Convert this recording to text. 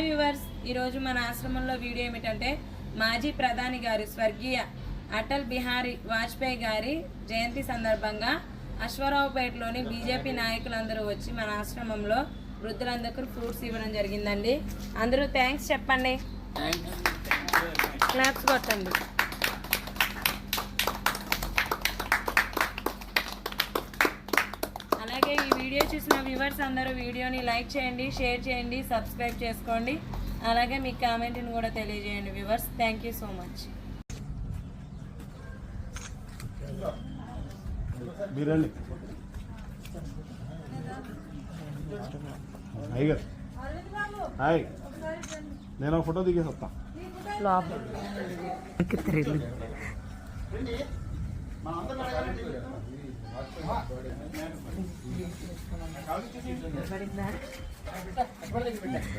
Hi viewers ఈరోజు మన ఆశ్రమంలో వీడియో ఏమిటంటే మాజీ ప్రధాని గారు స్వర్గీయ అటల్ బిహారీ వాజ్పేయి గారి జయంతి సందర్భంగా అశ్వరావుపేటలోని బీజేపీ నాయకులందరూ వచ్చి మన ఆశ్రమంలో వృద్ధులందరికీ ఫ్రూట్స్ ఇవ్వడం జరిగిందండి. అందరూ థ్యాంక్స్ చెప్పండి. క్లాప్స్ కొట్టండి అలాగే ఈ వీడియో చూసిన వ్యూవర్స్ అందరూ వీడియోని లైక్ చేయండి షేర్ చేయండి సబ్స్క్రైబ్ చేసుకోండి. అలాగే మీ కామెంట్ని కూడా తెలియజేయండి viewers thank you so much మీరండి. హాయ్ గారు. హాయ్. నేను ఒక ఫోటో దిగేసి వస్తా. మరి